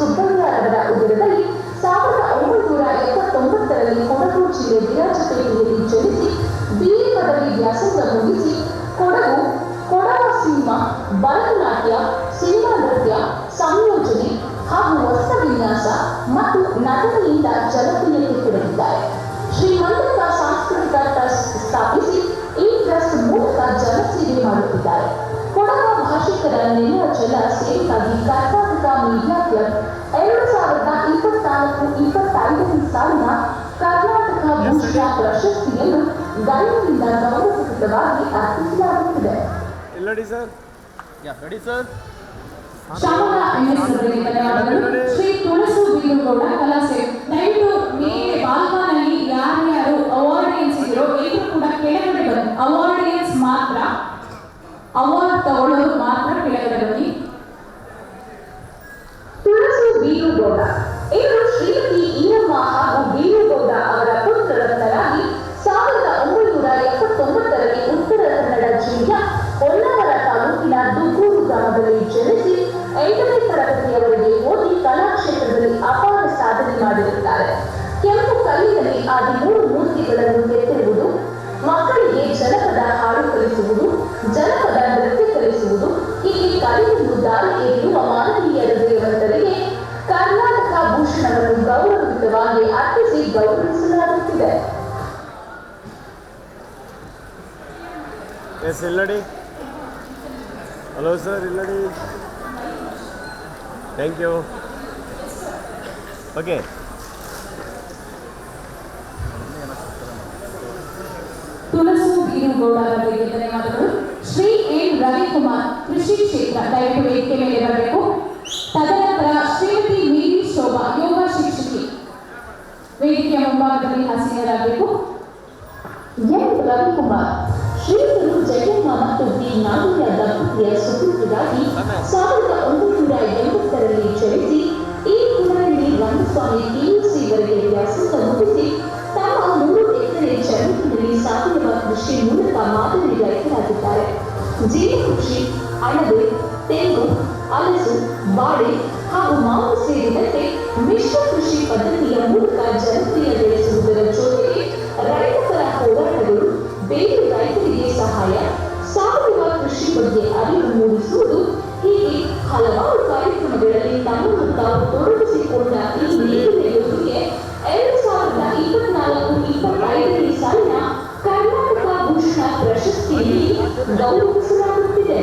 ಸುಬ್ಬಯ್ಯರವರ ಉದರದಲ್ಲಿ ಸಾವಿರದ ಒಂಬೈನೂರ ಎಪ್ಪತ್ತೊಂಬತ್ತರಲ್ಲಿ ಕೊಡಗು ಜಿಲ್ಲೆ ವಿರಾಜಪೇಟೆಯಲ್ಲಿ ಜನಿಸಿ ಬಿಎ ಪದವಿ ವ್ಯಾಸಂಗ ಮುಗಿಸಿ ಕೊಡಗು ಕೊಡವ ಸಿನಿಮಾ, ಭರತನಾಟ್ಯ, ಸಿನಿಮಾ ನೃತ್ಯ, ಸಂಯೋಜನೆ ಹಾಗೂ ವಸ್ತ್ರ ವಿನ್ಯಾಸ ಮತ್ತು ನಟನೆಯಿಂದ ಜನಪ್ರಿಯತೆ ಪಡೆದಿದ್ದಾರೆ. ಶ್ರೀಮಂತ ಸಾಂಸ್ಕೃತಿಕ ಟ್ರಸ್ಟ್ ಸ್ಥಾಪಿಸಿ ಈ ಟ್ರಸ್ಟ್ ಮೂಲಕ ಜನಸೇವೆ ಮಾಡುತ್ತಿದ್ದಾರೆ. ಕೊಡವ ಭಾಷಿಕರ ನೆಲಚಲ ಸೇವೆಗಾಗಿ ಕರ್ನಾಟಕ ಮೀಡಿಯಾ ಕ್ಲಬ್ ಎರಡು ಸಾವಿರದ ಇಪ್ಪತ್ನಾಲ್ಕು ಇಪ್ಪತ್ತೈದನೇ ಸಾಲಿನ ಕರ್ನಾಟಕ ಭೂಷಣ ಪ್ರಶಸ್ತಿಯನ್ನು ಗಣ್ಯರಿಂದ ಗೌರವಯುತವಾಗಿ ಅರ್ಪಿಸಲಾಗುತ್ತಿದೆ ಎಲ್ಲಡಿ sir yeah ready sir Shamala ಅವರಿಗೆ ಧನ್ಯವಾದಗಳು. ಶ್ರೀ ತುಳಸು ಬೀರುಗೌಡ ಗ್ರಾಮದಲ್ಲಿ ಜನಿಸಿ ಎಂಟನೇ ತರಗತಿಯವರೆಗೆ ಓದಿ ಕಲಾಕ್ಷೇತ್ರದಲ್ಲಿ ಅಪಾರ ಸಾಧನೆ ಮಾಡಿರುತ್ತಾರೆ. ಕೆಂಪು ಕಲ್ಲಿನಲ್ಲಿ ಹದಿಮೂರು ಮೂರ್ತಿಗಳನ್ನು ಕೆತ್ತಿರುವುದು, ಮಕ್ಕಳಿಗೆ ಜನಪದ ಹಾಡು ಕಲಿಸುವುದು, ಜನಪದ ನೃತ್ಯ ಕಲಿಸುವುದು ಹೀಗೆ ಕಲಿಯಲು ದಾರಿ ಏರಿರುವ ಮಾನವೀಯ ಹೃದಯವಂತರಿಗೆ ಕರ್ನಾಟಕ ಭೂಷಣವನ್ನು ಗೌರವಯುತವಾಗಿ ಅರ್ಪಿಸಿ ಗೌರವಿಸಲಾಗುತ್ತಿದೆ. Hello sir ಎಲ್ಲಡಿ thank you okay Tulasu Birugowda ಅವರಿಗೆ ಧನ್ಯವಾದಗಳು ಶ್ರೀ ಎನ್ ರವಿಕುಮಾರ್ ಕೃಷಿ ಕ್ಷೇತ್ರ ದಯವಿಟ್ಟು ವೇದಿಕೆ ಮೇಲೆ ಬರಬೇಕು ತದನಂತರ ಶ್ರೀಮತಿ ಮೇರಿ ಶೋಭಾ ಯೋಗ ಶಿಕ್ಷಕಿ ವೇದಿಕೆಯ ಮುಂಭಾಗದಲ್ಲಿ ಹಾಸೀನರಾಗಬೇಕು ಎನ್ ರವಿಕುಮಾರ್ ಶ್ರೀಗಳು ಜಯಮ್ಮ ಮತ್ತು ಬಿ ನಾಗಯ್ಯ ದಂಪತಿಯ ಸುಪುತ್ರರಾಗಿ ಸಾವಿರದ ಒಂಬೈನೂರ ಎಂಬತ್ತರಲ್ಲಿ ಜನಿಸಿ ಈ ಕುಮಾರಳ್ಳಿ ರಂಗಸ್ವಾಮಿ ಪಿಯುಸಿವರೆಗೆ ವ್ಯಾಸಂಗ ಮುಗಿಸಿ ತಮ್ಮ ಮೂರು ಎಕರೆ ಜಮೀನಿನಲ್ಲಿ ಸಾವಯವ ಕೃಷಿ ಮೂಲಕ ಮಾದರಿ ರೈತರಾಗಿದ್ದಾರೆ. ಜೀವ ಕೃಷಿ ಅಣಬೆ ತೆಂಗು ಹಲಸು ಬಾಳೆ ಹಾಗೂ ಮಾವು ಸೇರಿದಂತೆ ಮಿಶ್ರ ಕೃಷಿ ಪದ್ಧತಿಯ ಮೂಲಕ ಜನಪ್ರಿಯಗೊಳಿಸುವುದರ ಜೊತೆಗೆ ರೈತರ ಹೋರಾಟಗಳು ಬೇರೆ ರೈತರಿಗೆ ಸಹಾಯ ಕೃಷಿ ಬಗ್ಗೆ ಅರಿವು ಮೂಡಿಸುವುದು ಹೀಗೆ ಹಲವಾರು ಕಾರ್ಯಕ್ರಮಗಳಲ್ಲಿ ತಮ್ಮನ್ನು ತಾವು ತೊಡಗಿಸಿಕೊಂಡ ಈ ನೇತೃತ್ವದೊಂದಿಗೆ ಎರಡು ಸಾವಿರದ ಇಪ್ಪತ್ನಾಲ್ಕು ಇಪ್ಪತ್ತೈದನೇ ಸಾಲಿನ ಕರ್ನಾಟಕ ಭೂಷಣ ಪ್ರಶಸ್ತಿ ನೀಡಿ ಗೌರವಿಸಲಾಗುತ್ತಿದೆ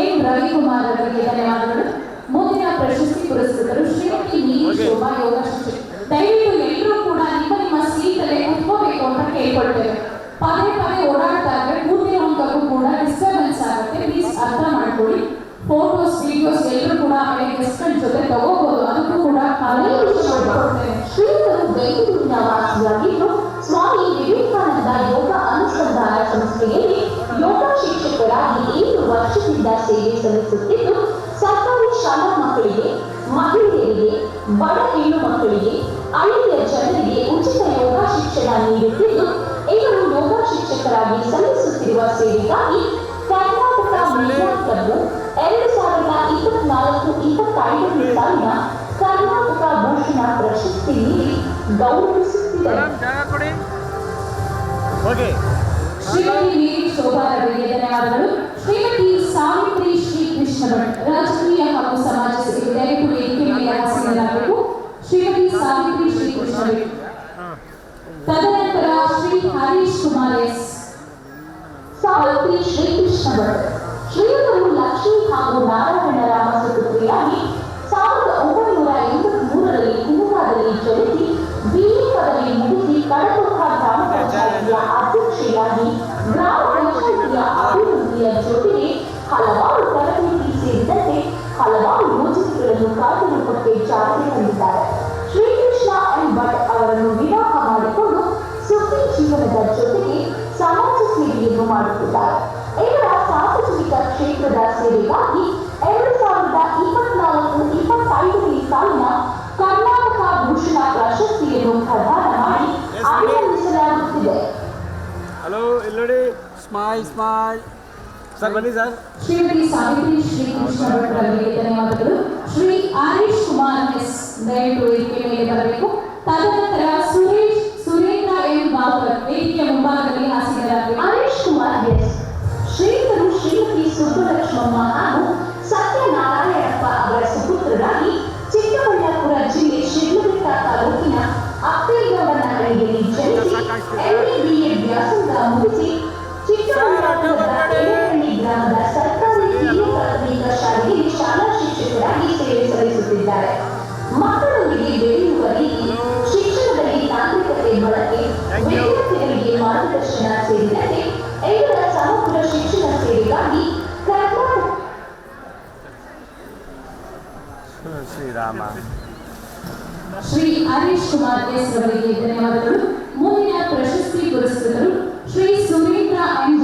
ಎಂ ರವಿಕುಮಾರ್ ಅವರಿಗೆ ಧನ್ಯವಾದಗಳು ಮುಂದಿನ ಪ್ರಶಸ್ತಿ ಪುರಸ್ಕೃತರು ಶ್ರೀಮತಿ ನೀಲಿ. ಶೋಭಾ ಯೋಗ ದಯವಿಟ್ಟು ಮಕ್ಕಳಿಗೆ ಅಲ್ಲಿಯ ಜನರಿಗೆ ಉಚಿತ ಯೋಗ ಶಿಕ್ಷಣ ನೀಡುತ್ತಿದ್ದು ಇವರು ಯೋಗ ಶಿಕ್ಷಕರಾಗಿ ಸಲ್ಲಿಸುತ್ತಿರುವ ಸೇವೆಗಾಗಿ ಕರ್ನಾಟಕ ಮಹಿಳಾ ಕ್ಲಬ್ ಎರಡು ಸಾವಿರದ ಇಪ್ಪತ್ನಾಲ್ಕು ಇಪ್ಪತ್ತೈದನೇ ಸಾಲಿನ ಕರ್ನಾಟಕ ಭೂಷಣ ಪ್ರಶಸ್ತಿ ನೀಡಿ ಗೌರವಿಸುತ್ತಿದೆ ಶ್ರೀಮತಿ ಶೋಭಾ ಅವರಿಗೆ ಧನ್ಯವಾದಗಳು ಶ್ರೀಮತಿ ಸಾವಿತ್ರಿ ಶ್ರೀ ಕೃಷ್ಣ ಭಟ್ ರಾಜಕೀಯ ಹಾಗೂ ಸಮಾಜ ಸೇವೆ ದಯವಿಟ್ಟು ವೇದಿಕೆ ಮೇಲೆ ಹಾಸೀನರಾಗಬೇಕು ಶ್ರೀಮತಿ ಸಾವಿತ್ರಿ ಶ್ರೀ ಕೃಷ್ಣ ಭಟ್ ಹಾಂ ತದನಂತರ ಶ್ರೀ ಹರೀಶ್ ಕುಮಾರ್ ಎಸ್ ಸಾವಿತ್ರಿ ಶ್ರೀಕೃಷ್ಣ ಭಟ್ ಶ್ರೀಗಳು ಲಕ್ಷ್ಮೀ ಹಾಗೂ ನಾರಾಯಣ ರಾಮ ಸುಪುತ್ರಿಯಾಗಿ ಸಾವಿರದ ಒಂಬೈನೂರ ಎಂಬತ್ಮೂರರಲ್ಲಿ ಕುಮಟಾದಲ್ಲಿ ಜನಿಸಿ ಬಿಎ ಪದವಿ ಮುಗಿಸಿ ಕಡತೊಕ್ಕ ಗ್ರಾಮ ಪಂಚಾಯಿತಿಯ ಅಧ್ಯಕ್ಷೆಯಾಗಿ ಗ್ರಾಮ ಪಂಚಾಯಿತಿಯ ಅಭಿವೃದ್ಧಿಯ ಜೊತೆಗೆ ಹಲವಾರು ತರಬೇತಿ ಸೇರಿದಂತೆ ಹಲವಾರು ಯೋಜನೆಗಳನ್ನು ಕಾರ್ಯರೂಪಕ್ಕೆ ಜಾರಿಗೆ ತಂದಿದ್ದಾರೆ ಶ್ರೀಕೃಷ್ಣ ಎಂ ಭಟ್ ಅವರನ್ನು ವಿವಾಹ ಮಾಡಿಕೊಂಡು ಸುಖಿ ಜೀವನದ ಜೊತೆಗೆ ಸಮಾಜ ಸೇವೆಯನ್ನು ಮಾಡುತ್ತಿದ್ದಾರೆ. ಇವರ ಸಾರ್ವಜನಿಕ ಕ್ಷೇತ್ರದ ಸೇವೆಗಾಗಿ ಎರಡು ಸಾವಿರದ ಇಪ್ಪತ್ನಾಲ್ಕು ಇಪ್ಪತ್ತೈದನೇ ಸಾಲಿನ ಕರ್ನಾಟಕ ಭೂಷಣ ಪ್ರಶಸ್ತಿಯನ್ನು ಪ್ರದಾನ ಮಾಡಿ ಅಭಿನಂದಿಸಲಾಗುತ್ತಿದೆ. ಹಲೋ ಎಲ್ಲಡಿ? ಸ್ಮೈಲ್ ಸ್ಮೈಲ್ ಸರ್ ಬನ್ನಿ ಸರ್ ಶ್ರೀಮತಿ ಸಾವಿತ್ರಿ ಶ್ರೀ ಕೃಷ್ಣ ಭಟ್ ಅವರಿಗೆ ಧನ್ಯವಾದಗಳು. ಶ್ರೀ ದಯವಿಟ್ಟು ವೇದಿಕೆ ಮೇಲೆ ಬರಬೇಕು. ತದನಂತರ ಸುರೇಶ್, ಸುರೇಂದ್ರ ಎಂ ಬಾಬರ್ ವೇದಿಕೆಯ ಮುಂಭಾಗದಲ್ಲಿ ಹಾಸಿಗೆರಾಗಬೇಕು ಹರೀಶ್ ಕುಮಾರ್ ಎಸ್ ಶ್ರೀಧರು ಶ್ರೀಮತಿ ಸುಬ್ಬಲಕ್ಷ್ಮಮ್ಮ ಹಾಗೂ ಸತ್ಯನಾರಾಯಣಪ್ಪ ಅವರ ಸುಪುತ್ರರಾಗಿ ಚಿಕ್ಕಬಳ್ಳಾಪುರ ಜಿಲ್ಲೆ ಶಿಡ್ಲಘಟ್ಟ ತಾಲೂಕಿನ ಅಪ್ಪೇಗೌಡನಹಳ್ಳಿಯಲ್ಲಿ ಜನಿಸಿ ಎಂಎ ವ್ಯಾಸಂಗ ಮುಗಿಸಿ ಚಿಕ್ಕಬಳ್ಳಾಪುರದ ಎಲೆಹಳ್ಳಿ ಗ್ರಾಮದ ಸರ್ಕಾರಿ ಹಿರಿಯ ಪ್ರಾಥಮಿಕ ಶಾಲೆಯಲ್ಲಿ ಶಾಲಾ ಶಿಕ್ಷಕರಾಗಿ ಸೇವೆ ಸಲ್ಲಿಸುತ್ತಿದ್ದಾರೆ. ಬಳಕೆ ವಿದ್ಯಾರ್ಥಿಗಳಿಗೆ ಮಾರ್ಗದರ್ಶನ ಸೇರಿದಂತೆ ಎಲ್ಲರ ಸಮಗ್ರ ಶಿಕ್ಷಣ ಸೇವೆಗಾಗಿ ಶ್ರೀರಾಮ. ಶ್ರೀ ಹರೀಶ್ ಕುಮಾರ್ ಎಸ್ ಅವರಿಗೆ ಧನ್ಯವಾದಗಳು. ಮುಂದಿನ ಪ್ರಶಸ್ತಿ ಪುರಸ್ಕೃತರು ಶ್ರೀ ಸುಮಿತ್ರಾ ಎಂ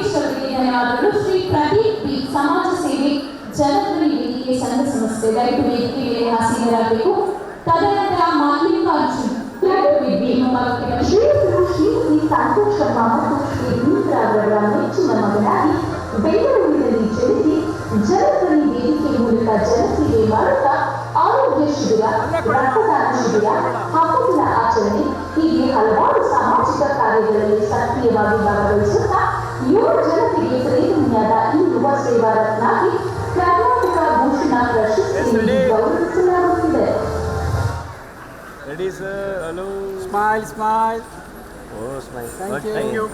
ಶ್ರೀ ನಾಗೇಶ್ ಅವರಿಗೆ ಧನ್ಯವಾದಗಳು ಶ್ರೀ ಪ್ರದೀಪ್ ಬಿ ಸಮಾಜ ಸೇವೆ ಜನಧ್ವನಿ ವೇದಿಕೆ ಸಂಘ ಸಂಸ್ಥೆ ದಯವಿಟ್ಟು ವೇದಿಕೆ ಮೇಲೆ ಹಾಸಿಗೆರಾಗಬೇಕು ತದನಂತರ ಮಲ್ಲಿಕಾರ್ಜುನ್ ದಯವಿಟ್ಟು ವೇದಿಕೆ ಮುಂಭಾಗಕ್ಕೆ ಬನ್ನಿ. ಶ್ರೀಯುತರು ಶ್ರೀಮತಿ ಸಂತೋಷಮ್ಮ ಮತ್ತು ಶ್ರೀ ಅವರ ಮೆಚ್ಚಿನ ಮಗನಾಗಿ ಬೆಂಗಳೂರಿನಲ್ಲಿ ಜನಿಸಿ ಜನಧ್ವನಿ ವೇದಿಕೆ ಮೂಲಕ ಜನಸೇವೆ ಮಾಡುತ್ತಾ ಆರೋಗ್ಯ ಶಿಬಿರ ರಕ್ತದಾನ ಶಿಬಿರ ಹಬ್ಬಗಳ ಆಚರಣೆ ಹೀಗೆ ಹಲವಾರು ಸಾಮಾಜಿಕ ಕಾರ್ಯಗಳಲ್ಲಿ ಸಕ್ರಿಯವಾಗಿ ಭಾಗವಹಿಸುತ್ತಾ ಯುವ ಜನತೆಗೆ ಪ್ರೇರಣೆಯಾದ ಈ ಯುವ ಸೇವಾ ರತ್ನಾಗಿ ಕರ್ನಾಟಕ ಭೂಷಣ ಪ್ರಶಸ್ತಿಯನ್ನು ಗೌರವಿಸಲಾಗುತ್ತಿದೆ ready sir hello Smile, smile. Oh smile Thank you. Thank you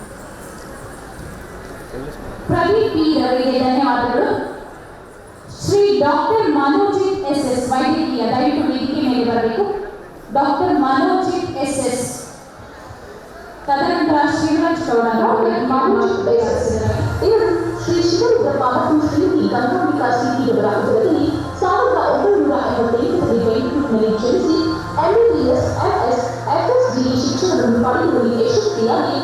Pradeep B ಅವರಿಗೆ ಧನ್ಯವಾದಗಳು Shri doctor Manojit S S ವೈದ್ಯಕೀಯ ದಯವಿಟ್ಟು ವೇದಿಕೆ ಮೇಲೆ ಬರಬೇಕು ಡಾಕ್ಟರ್ ಮನೋಜಿತ್ ಎಸ್ ಎಸ್ ತದನಂತರ ಶಿವರಾಜ್ ಗೌಡ ಡಾಕ್ಟರ್ ಮನೋಜ್ ಎಸ್. ಇವರು ಶ್ರೀ ಶಿವರುದ್ರಪ್ಪ ಮತ್ತು ಶ್ರೀಮತಿ ಗಂಗಾಂಬಿಕಾ ಸಿಟಿಯವರ ಉದರದಲ್ಲಿ ಸಾವಿರದ ಒಂಬೈನೂರ ಎಂಬತ್ತೈದರಲ್ಲಿ ಬೆಂಗಳೂರಿನಲ್ಲಿ ಜನಿಸಿ ಎಂಬಿಬಿಎಸ್ ಎಂಎಸ್ ಎಫ್ಎಸ್ಡಿ ಶಿಕ್ಷಣವನ್ನು ಪಡೆಯುವಲ್ಲಿ ಯಶಸ್ವಿಯಾಗಿ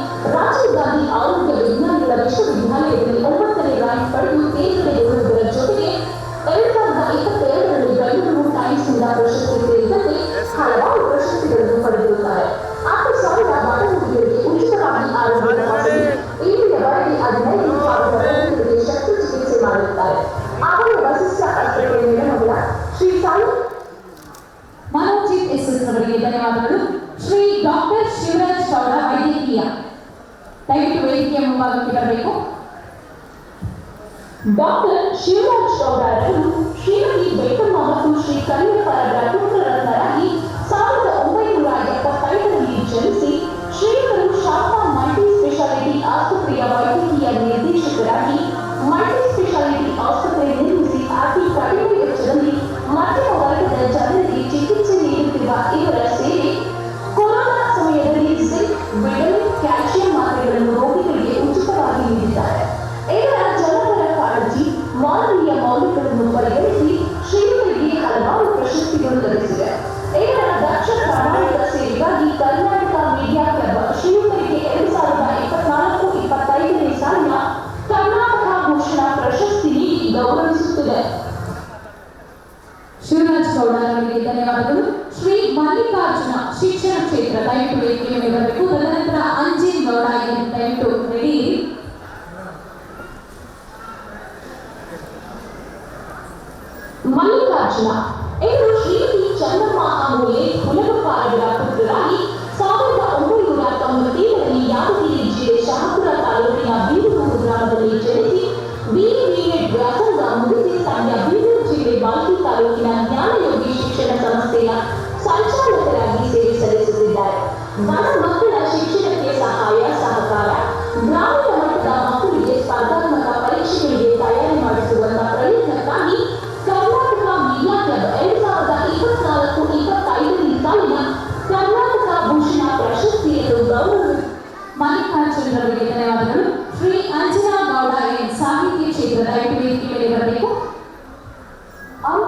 ಡಾಕ್ಟರ್ ಶಿವರಾಜ್ ಅವರು ಶ್ರೀಮತಿ ಬೆಕ್ಕಮ್ಮ ಮತ್ತು ಶ್ರೀ ಕರಿಯಪ್ಪರ ಮೌಲ್ಯಗಳನ್ನು ಪರಿಗಣಿಸಿ ಶ್ರೀಗಳಿಗೆ ಹಲವಾರು ಪ್ರಶಸ್ತಿಗಳು ಲಭಿಸಿವೆ ಇವರ ದಕ್ಷ ಪ್ರಾಮಾಣಿಕ ಸೇವೆಗಾಗಿ ಕರ್ನಾಟಕ ಮೀಡಿಯಾ ಕ್ಲಬ್ ಶ್ರೀಯುತರಿಗೆ ಎರಡು ಸಾವಿರದ ಇಪ್ಪತ್ನಾಲ್ಕು ಇಪ್ಪತ್ತೈದನೇ ಸಾಲಿನ ಕರ್ನಾಟಕ ಭೂಷಣ ಪ್ರಶಸ್ತಿ ನೀಡಿ ಗೌರವಿಸುತ್ತಿದೆ ಶಿವರಾಜ್ ಗೌಡ ಅವರಿಗೆ ಧನ್ಯವಾದಗಳು. ಶ್ರೀ ಮಲ್ಲಿಕಾರ್ಜುನ ಶಿಕ್ಷಣ ಕ್ಷೇತ್ರ ಮೇಲೆ ಬರಬೇಕು. ಬಾಲ್ಕಿ ತಾಲೂಕಿನ ಜ್ಞಾನಯೋಗಿ ಶಿಕ್ಷಣ ಸಂಸ್ಥೆಯ ಸಂಚಾಲಕರಾಗಿ ಸೇವೆ ಸಲ್ಲಿಸುತ್ತಿದ್ದಾರೆ. ಬಡ ಮಕ್ಕಳ ಶಿಕ್ಷಣಕ್ಕೆ ಸಹಾಯ, ಸಹಕಾರ, ಗ್ರಾಮೀಣ ಮಟ್ಟದ ಮಕ್ಕಳಿಗೆ ಸ್ಪರ್ಧಾತ್ಮಕ ಪರೀಕ್ಷೆಗಳಿಗೆ ತಯಾರಿ ಮಾಡಿಸುವಂತಹ ಪ್ರಯತ್ನಕ್ಕಾಗಿ ಕರ್ನಾಟಕ ಮೀಡಿಯಾ ಕ್ಲಬ್ ಎರಡ್ ಸಾವಿರದ ಇಪ್ಪತ್ನಾಲ್ಕು ಇಪ್ಪತ್ತೈದನೇ ಸಾಲಿನ ಕರ್ನಾಟಕ ಭೂಷಣ ಪ್ರಶಸ್ತಿಯನ್ನು ಗೌರವ ಮಲ್ಲಿಕಾರ್ಜುನ್ ಅವರಿಗೆ ಧನ್ಯವಾದಗಳು. ಶ್ರೀ ಅಂಜನಾ ಗೌಡ ಎನ್. ಸಾಹಿತ್ಯ ಕ್ಷೇತ್ರದ ವೇದಿಕೆ ಮೇಲೆ ಬರಬೇಕು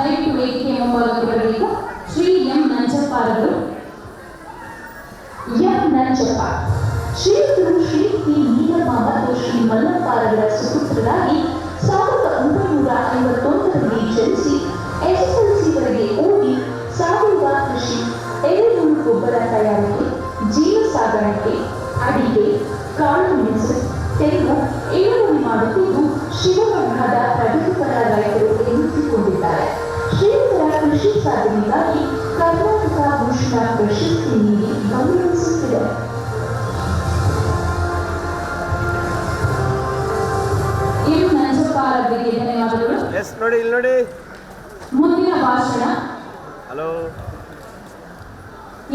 ದಯವಿಟ್ಟು ವೇದಿಕೆ ಮುಂಭಾಗಕ್ಕೆ ಬರಬೇಕು ಶ್ರೀ ಎಂ ನಂಜಪ್ಪ ಅವರು ಎಂ ನಂಜಪ್ಪ. ಶ್ರೀಗಳು ಶ್ರೀ ಪಿ ನೀಲಮ್ಮ ಮತ್ತು ಶ್ರೀ ಮಲ್ಲಪ್ಪಾರವರ ಸುಪುತ್ರರಾಗಿ ಸಾವಿರದ ಒಂಬೈನೂರ ಐವತ್ತೊಂದರಲ್ಲಿ ಜನಿಸಿ ಎಸ್ಎಸ್ಎಲ್ಸಿವರೆಗೆ ಓದಿ ಸಾವಯವ ಕೃಷಿ ಎರೆಹುಳು ಗೊಬ್ಬರ ತಯಾರಿಕೆ ಜೀವ ಸಾಗಾಣಿಕೆ ಅಡಿಕೆ ಕಾಳು ಮೆಣಸು, ತೆಂಗು ಇಳುವರಿ ಮಾಡುತ್ತಿದ್ದು ಶಿವಮೊಗ್ಗದ ಪ್ರಗತಿಪರ ರೈತರು ಎನಿಸಿಕೊಂಡಿದ್ದಾರೆ ಕೃಷಿ ಸಾಧನೆಗಾಗಿ ಕರ್ನಾಟಕ ಭೂಷಣ ಪ್ರಶಸ್ತಿ ನೀಡಿ ಗೌರವಿಸುತ್ತಿದೆ ನೋಡಿ ಇಲ್ಲಿ ನೋಡಿ. ಮುಂದಿನ ಭಾಷಣ. ಹಲೋ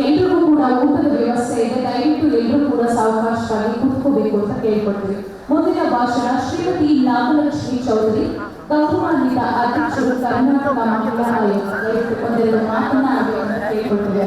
ಎಲ್ರಿಗೂ ಕೂಡ ಊಟದ ವ್ಯವಸ್ಥೆ ಇದೆ. ದಯವಿಟ್ಟು ಎಲ್ಲರೂ ಕೂಡ ಸಾವಕಾಶವಾಗಿ ಕೂತ್ಕೋಬೇಕು ಅಂತ ಕೇಳ್ಕೊಳ್ತೀವಿ. ಮುಂದಿನ ಭಾಷಣ ಶ್ರೀಮತಿ ನಾಗಲಕ್ಷ್ಮಿ ಚೌಧರಿ. ಗೌರವಾನ್ವಿತ ಅಧ್ಯಕ್ಷರು ಕರ್ನಾಟಕ ಮಹಿಳಾ ಆಯೋಗ ದಯವಿಟ್ಟು ಮಾತನ್ನ ಅಂತ ಕೇಳ್ಕೊಳ್ತೀವಿ